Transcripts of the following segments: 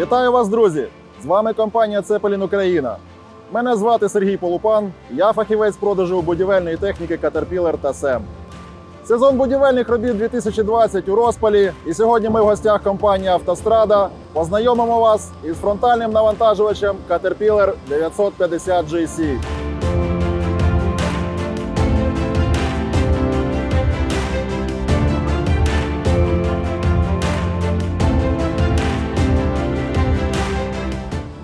Вітаю вас, друзі! З вами компанія Цепелін Україна. Мене звати Сергій Полупан, я фахівець продажу будівельної техніки Caterpillar та SEM. Сезон будівельних робіт 2020 у розпалі, і сьогодні ми в гостях компанії Автострада познайомимо вас із фронтальним навантажувачем Caterpillar 950 GC.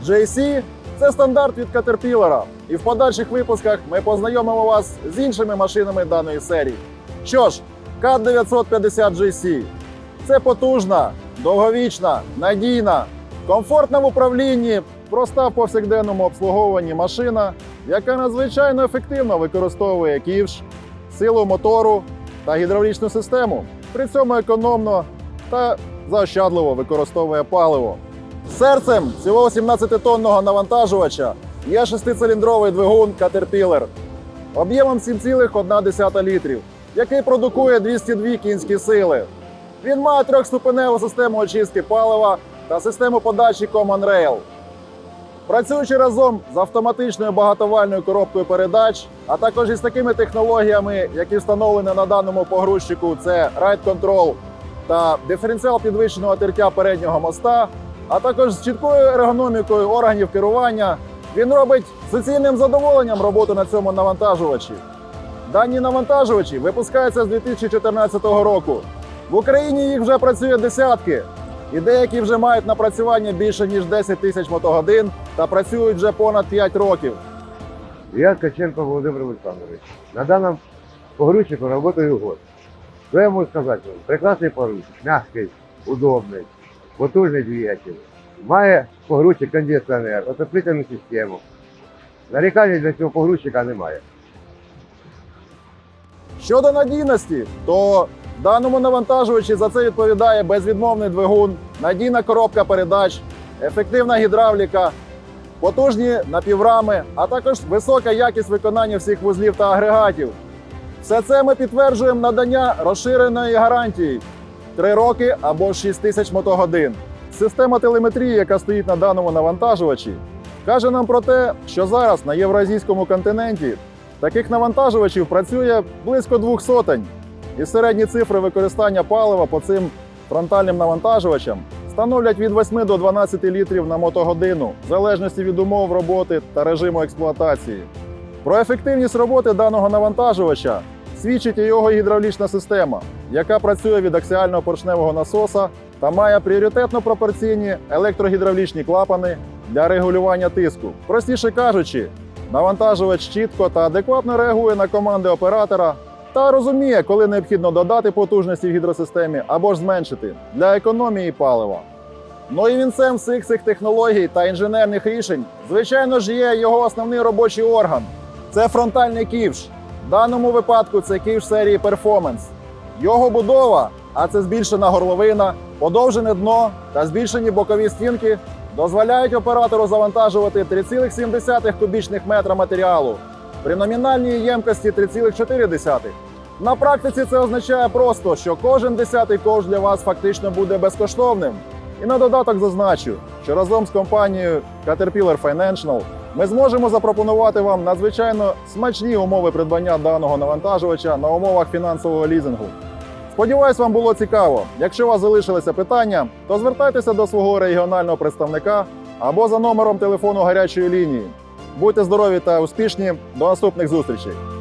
JC – це стандарт від Caterpillar, і в подальших випусках ми познайомимо вас з іншими машинами даної серії. Що ж, CAT 950 GC – це потужна, довговічна, надійна, комфортна в управлінні, проста в повсякденному обслуговуванні машина, яка надзвичайно ефективно використовує ківш, силу мотору та гідравлічну систему. При цьому економно та заощадливо використовує паливо. Серцем цього 17-тонного навантажувача є шестициліндровий двигун Caterpillar об'ємом 7,1 літрів, який продукує 202 кінські сили. Він має трьохступеневу систему очистки палива та систему подачі Common Rail. Працюючи разом з автоматичною багатовальною коробкою передач, а також із такими технологіями, які встановлені на даному погрузчику, це Ride Control та диференціал підвищеного тертя переднього моста, а також з чіткою ергономікою органів керування, він робить суцільним задоволенням роботу на цьому навантажувачі. Дані навантажувачі випускаються з 2014 року. В Україні їх вже працює десятки, і деякі вже мають напрацювання більше ніж 10 тисяч мотогодин та працюють вже понад 5 років. Я Ткаченко Володимир Олександрович. На данном погрузчику работаю год. Что я могу сказать вам? Прекрасний погрузчик, мягкий, удобний, потужний двигатель. Має погрузчик кондиціонер, отоплительну систему. Нарікань для цього погрузчика немає. Щодо надійності, то даному навантажувачі за це відповідає безвідмовний двигун, надійна коробка передач, ефективна гідравліка, потужні напіврами, а також висока якість виконання всіх вузлів та агрегатів. Все це ми підтверджуємо надання розширеної гарантії 3 роки або 6 тисяч мотогодин. Система телеметрії, яка стоїть на даному навантажувачі, каже нам про те, що зараз на євразійському континенті Таких навантажувачів працює близько двох сотень, і середні цифри використання палива по цим фронтальним навантажувачам становлять від 8 до 12 літрів на мотогодину, в залежності від умов роботи та режиму експлуатації. Про ефективність роботи даного навантажувача свідчить і його гідравлічна система, яка працює від аксіального поршневого насоса та має пріоритетно пропорційні електрогідравлічні клапани для регулювання тиску. Простіше кажучи, Навантажувач чітко та адекватно реагує на команди оператора та розуміє, коли необхідно додати потужності в гідросистемі або ж зменшити для економії палива. Ну і вінцем всіх цих технологій та інженерних рішень, звичайно ж, є його основний робочий орган це фронтальний ківш. В даному випадку це ківш серії Performance. Його будова, а це збільшена горловина, подовжене дно та збільшені бокові стінки дозволяють оператору завантажувати 3,7 кубічних метра матеріалу при номінальній ємкості 3,4. На практиці це означає просто, що кожен десятий ковш для вас фактично буде безкоштовним. І на додаток зазначу, що разом з компанією Caterpillar Financial ми зможемо запропонувати вам надзвичайно смачні умови придбання даного навантажувача на умовах фінансового лізингу. Сподіваюсь, вам було цікаво. Якщо у вас залишилися питання, то звертайтеся до свого регіонального представника або за номером телефону гарячої лінії. Будьте здорові та успішні. До наступних зустрічей!